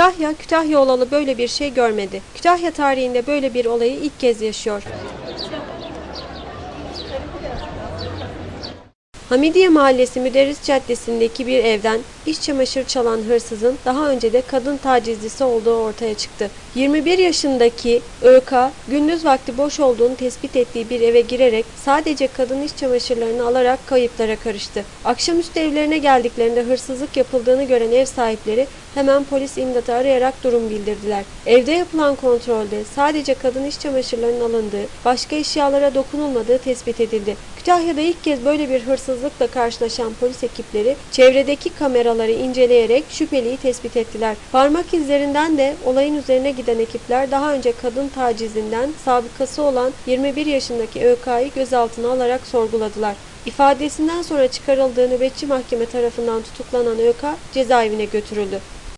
Kütahya, Kütahya olalı böyle bir şey görmedi. Kütahya tarihinde böyle bir olayı ilk kez yaşıyor. Hamidiye Mahallesi Müderris Caddesi'ndeki bir evden iş çamaşır çalan hırsızın daha önce de kadın tacizcisi olduğu ortaya çıktı. 21 yaşındaki ÖK gündüz vakti boş olduğunu tespit ettiği bir eve girerek sadece kadın iş çamaşırlarını alarak kayıplara karıştı. Akşamüstü evlerine geldiklerinde hırsızlık yapıldığını gören ev sahipleri hemen polis imdatı arayarak durum bildirdiler. Evde yapılan kontrolde sadece kadın iş çamaşırlarının alındığı, başka eşyalara dokunulmadığı tespit edildi. Kütahya'da ilk kez böyle bir hırsızlıkla karşılaşan polis ekipleri çevredeki kameraları inceleyerek şüpheliyi tespit ettiler. Parmak izlerinden de olayın üzerine giden ekipler daha önce kadın tacizinden sabıkası olan 21 yaşındaki ÖK'yı gözaltına alarak sorguladılar. İfadesinden sonra çıkarıldığı nöbetçi mahkeme tarafından tutuklanan ÖK cezaevine götürüldü.